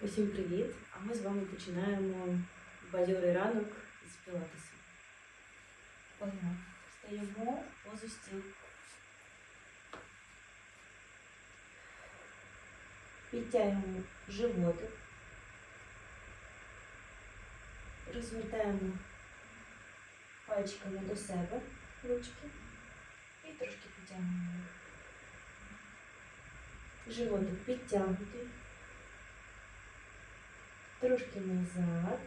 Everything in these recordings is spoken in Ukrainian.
Усім привіт! А ми з вами починаємо бадьорий ранок з пілатесу. Погнали. Встаємо в позу стіл. Підтягуємо животик. Розвертаємо пальчиками до себе ручки і трошки підтягуємо. Животик підтягнутий. Трошки назад.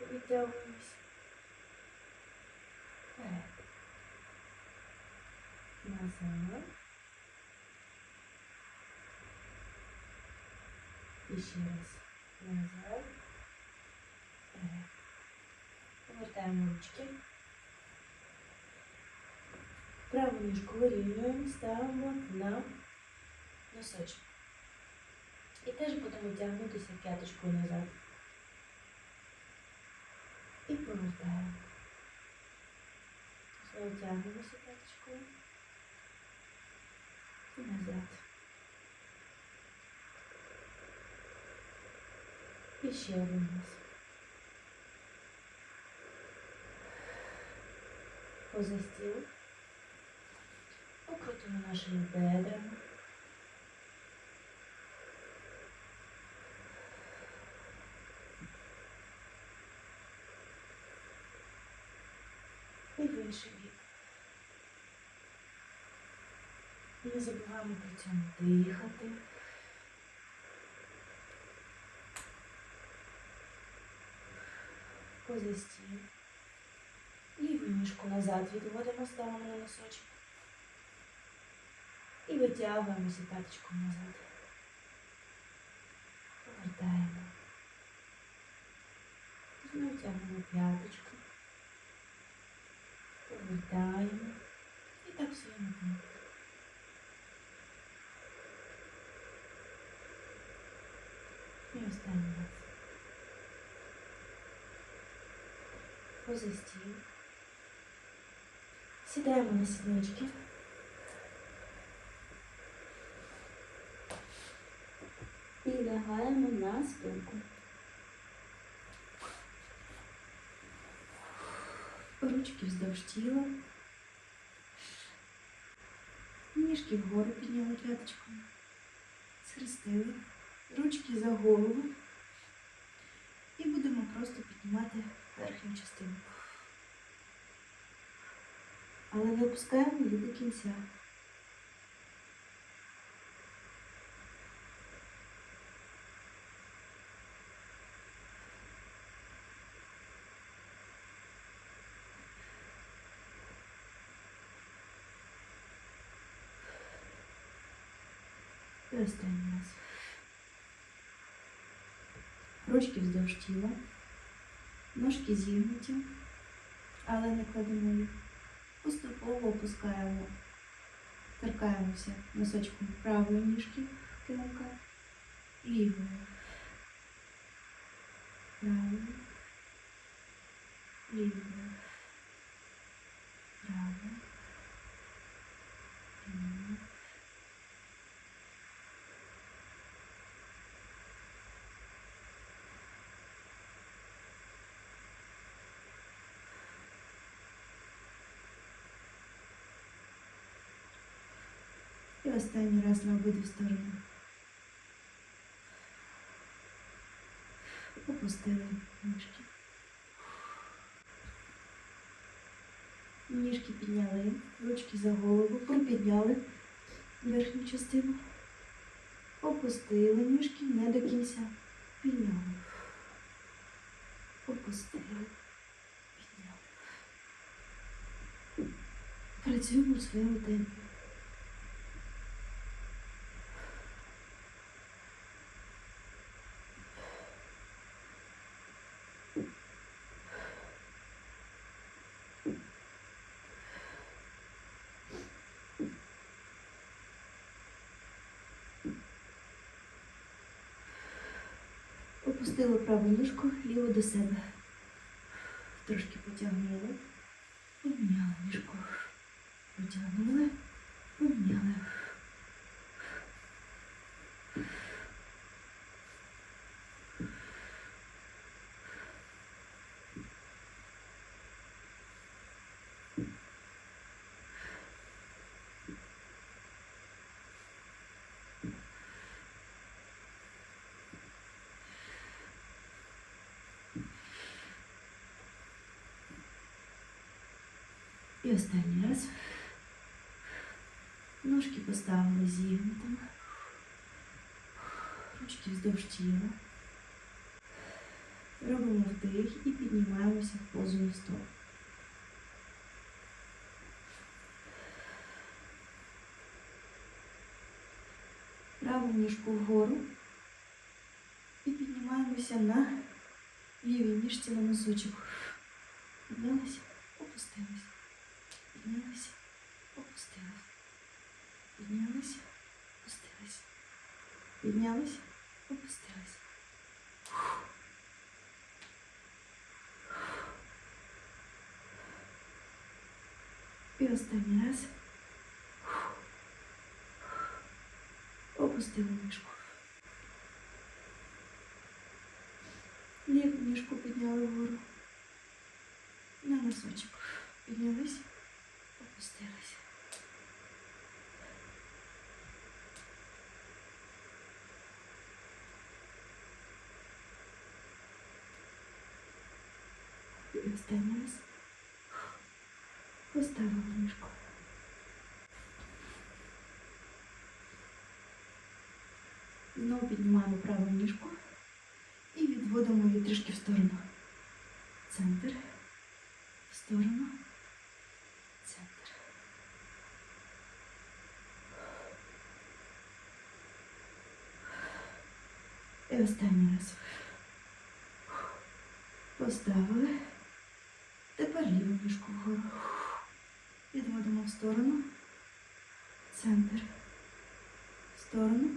Витягуємось. Вперед. Назад. І ще раз. Назад. Вперед. Повертаємо ручки. Праву ніжку вирівнюємо, ставимо на носочок. І теж будемо тягнутися п'яточкою назад. І повертаємо. Знову тягнемося п'яточкою. І назад. І ще один раз. Поза стіл. Покрутимо нашими бедрами. І в інший бік. Не забуваємо при цьому дихати. Поза стіл. Ліву ніжку назад відводимо, ставимо на носочок. І витягуємося п'яточком назад. Повертаємо. Знову тягнемо п'яточку. Повертаємо. І так все робимо. І останній раз. Поза стіл. Сідаємо на сіднички. І лягаємо на спинку. Ручки вздовж тіла. Ніжки вгору підняли п'яточку. Схрестили. Ручки за голову. І будемо просто піднімати верхню частину. Але не опускаємо її до кінця. Останній. Ручки вздовж тіла, ножки зігнуті, але не кладемо їх. Поступово опускаємо, торкаємося носочком правої ніжки килимка, лівою, правою, лівою, правою, лівою. І останній раз на обидві сторони. Опустили ніжки. Ніжки підняли, ручки за голову, припідняли верхню частину. Опустили ніжки не до кінця. Підняли. Опустили. Підняли. Працюємо в своєму темпі. Опустили праву ніжку, ліву до себе. Трошки потягнули. Поміняли ніжку. Потягнули, І останній раз. Ножки поставили зігнутими. Ручки вздовж тіла. Робимо вдих і піднімаємося в позу на стоп. Праву ніжку вгору і піднімаємося на лівій ніжці на носочок. Піднялися, опустилися. Піднялися, опустилися. Піднялися, опустилися. Піднялися, опустилися. І останній раз. Опустили ніжку. Ліву ніжку підняли вгору. На носочок. Піднялись, Опустилися. І останній раз. Поставили ніжку. Знову піднімаємо праву ніжку і відводимо її трішки в сторону. Центр. І останній раз. Поставили. Тепер ліву ніжку вгору. Відводимо в сторону. Центр. В сторону.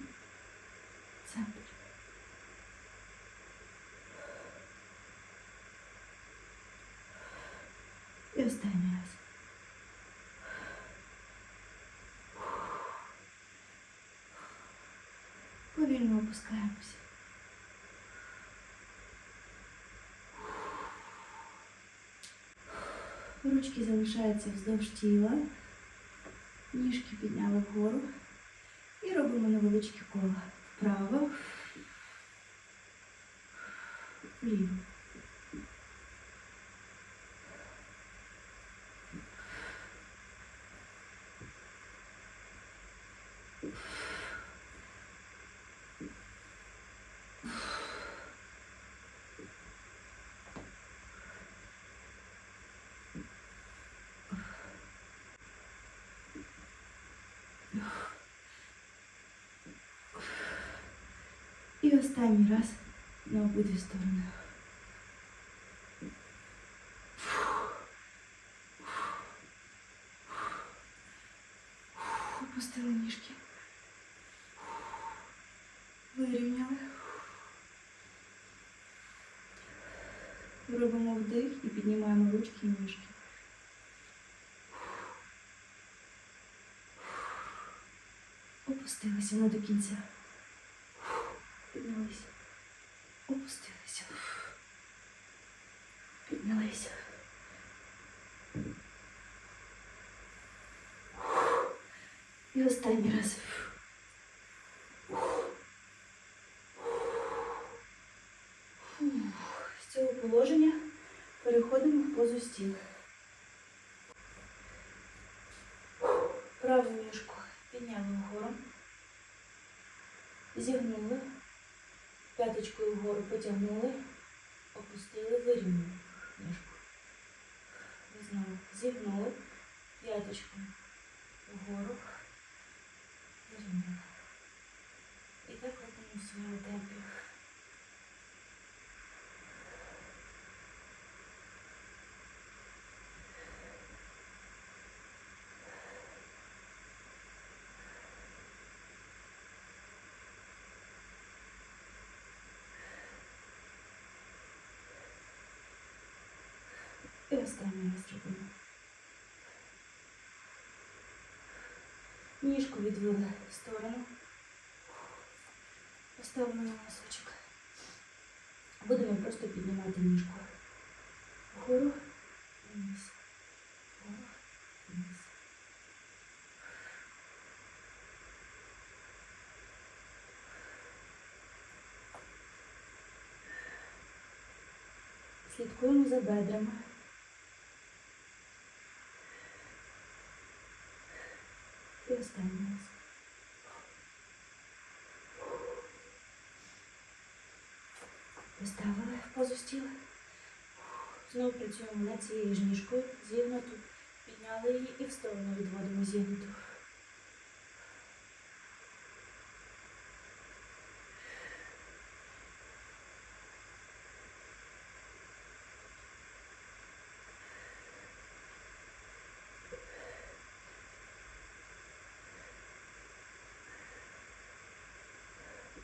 Центр. І останній раз. Повільно опускаємося. Ручки залишаються вздовж тіла. Ніжки підняли вгору. І робимо невеличке коло. Вправо. Вліво. І останній раз на обидві сторони. Опустили ніжки. Вирівняли. Робимо вдих і піднімаємо ручки і ніжки. Опустилися не до кінця. І останній раз. З цього положення переходимо в позу стіл. Праву ніжку підняли вгору. Зігнули. П'яточкою вгору потягнули, опустили, вирівняли ніжку. І знову зігнули, п'яточкою вгору, вирівняли. І так робимо в своєму темпі. Останній раз. Ніжку відвели в сторону. Поставили на носочок. Будемо просто піднімати ніжку. Вгору, вниз. Вгору, вниз. Слідкуємо за бедрами. Поставили в. Знову працюємо над цією ж ніжкою, зігнуту. Підняли її і в сторону відводимо зігнуту.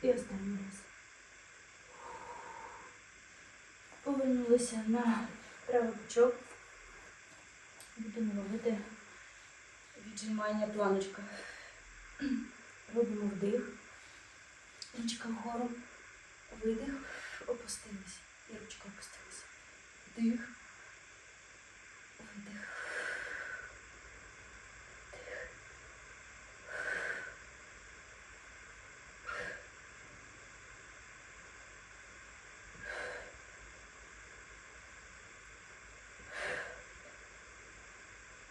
І останній раз. Повернулися на правий бочок. Будемо робити віджимання планочка. Робимо вдих. Ручка вгору. Видих. Опустились. І ручка опустилася. Вдих. Видих.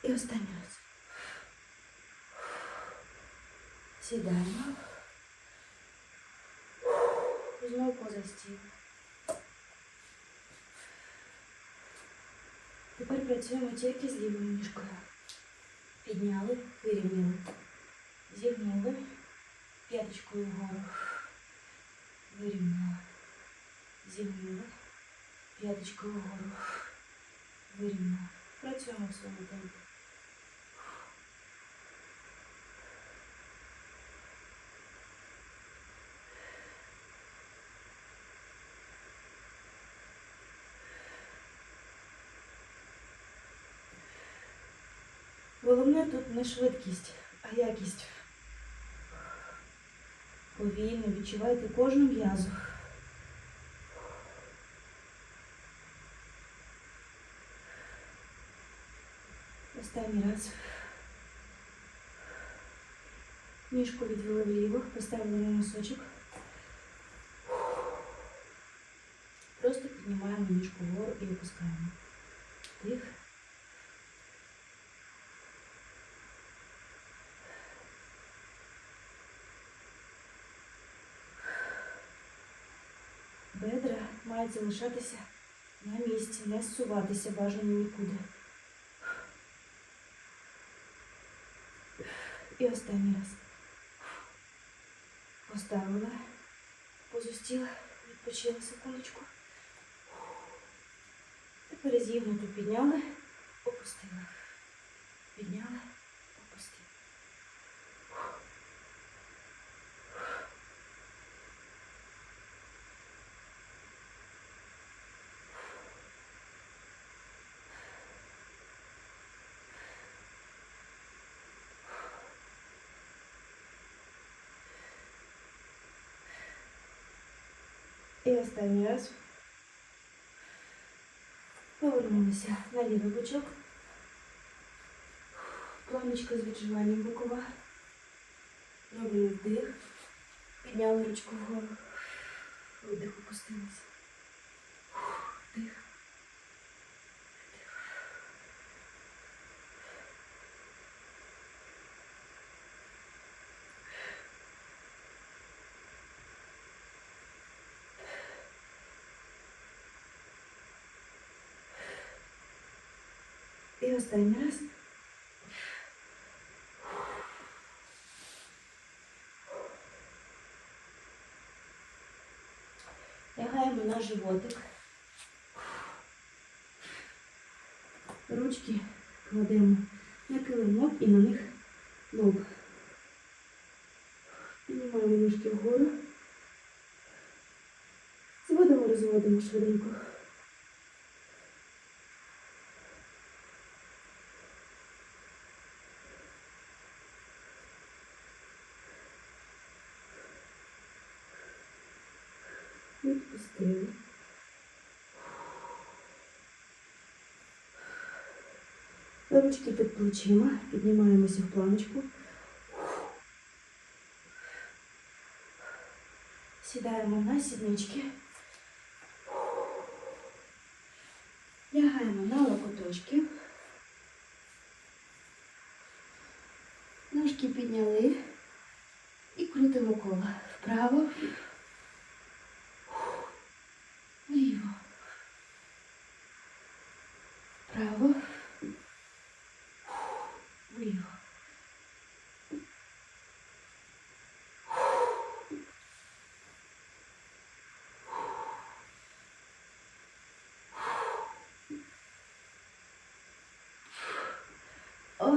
І останній раз. Сідаємо. Знову поза стіл. Тепер працюємо тільки з лівою ніжкою. Підняли, вирівняли. Зігнули. П'яточкою вгору. Вирівняли. Зігнули. П'яточкою вгору. Вирівняли. Працюємо в своєму темпі. Тут не швидкість, а якість. Повільно відчувайте кожну м'язу. Останній раз. Ніжку відвели вліво, поставили на носочок. Просто піднімаємо ніжку вгору і опускаємо. Тих. Мають залишатися на місці, не зсуватися бажано нікуди. І останній раз. Поставила. Позу стіла. Відпочила секундочку. Тепер зігнуту підняли, опустила. Підняли, опустила. І останній раз. Повернулися на лівий бочок. Планочка з відживанням бокова. Робимо вдих. Підняли ручку вгору. Видих опустилися. Вдих. Останній раз. Лягаємо на животик. Ручки кладемо на килимок і на них лоб. Піднімаємо ніжки вгору. Зводимо, розводимо швиденько. Ручки під плечима, піднімаємося в планочку. Сідаємо на сіднички. Лягаємо на локоточки. Ножки підняли і крутимо коло вправо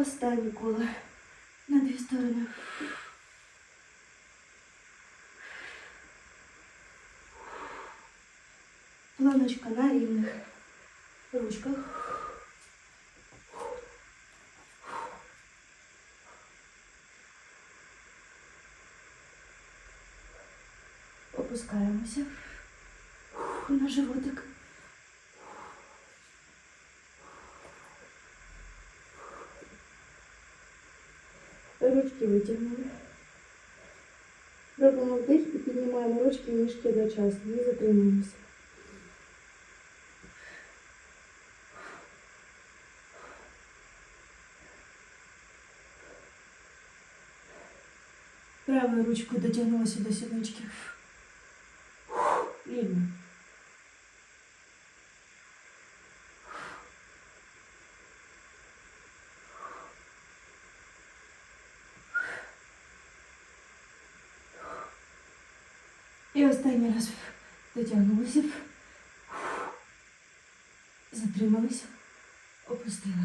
Останнє коло на дві сторони. Планочка на рівних ручках. Опускаємося на животик. Ручки витягнули. Робимо вдих і піднімаємо ручки і ніжки одночасно. І затримуємося. Правою ручкою дотягнулася до сідочки. Рівно. Останній раз дотягнулися. Затрималися. Опустили.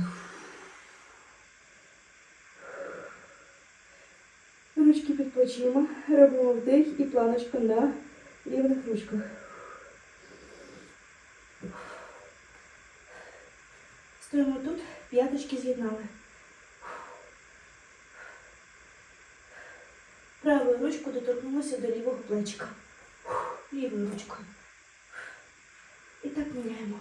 Ручки під плечима. Робимо вдих і планочку на рівних ручках. Стоїмо тут, п'яточки з'єднали. Правою ручкою доторкнулися до лівого плечика. Лівою ручкою. І так міняємо.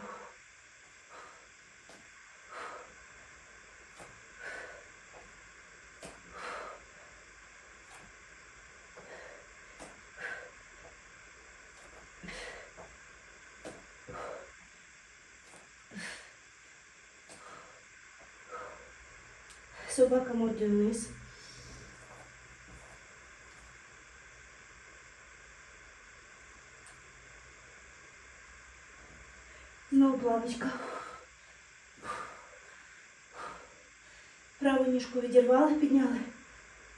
Собака мордою вниз. Знову планочка. Праву ніжку відірвали, підняли,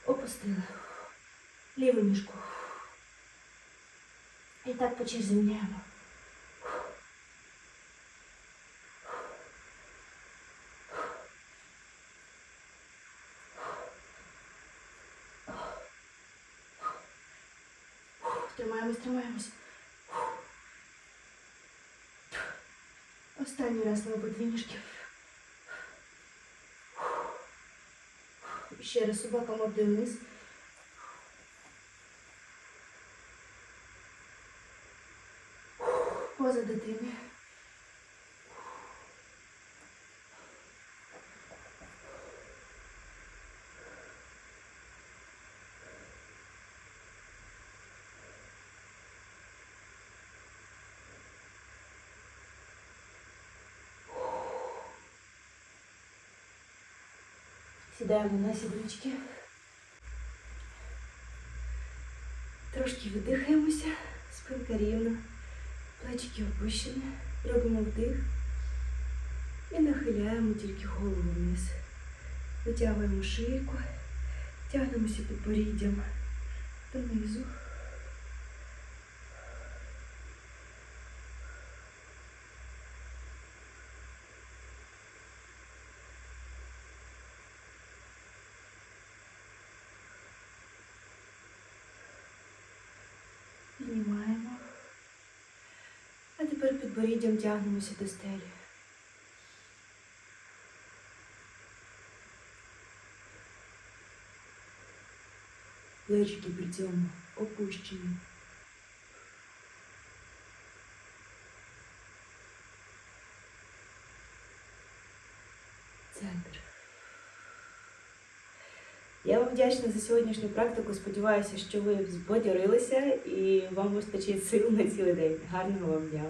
опустили. Ліву ніжку. І так по черзі міняємо. Тримаємось, тримаємось. Останній раз на обидві ніжки. Ще раз собака мордою вниз. Поза дитини. Сідаємо на сідочки. Трошки видихаємося, спинка рівна, плечики опущені, робимо вдих і нахиляємо тільки голову вниз. Витягуємо шийку, тягнемося підборіддям донизу. Піднімаємо. А тепер підборіддям тягнемося до стелі. Плечики при цьому опущені. Центр. Я вам вдячна за сьогоднішню практику. Сподіваюся, що ви збадьорилися і вам вистачить сил на цілий день. Гарного вам дня!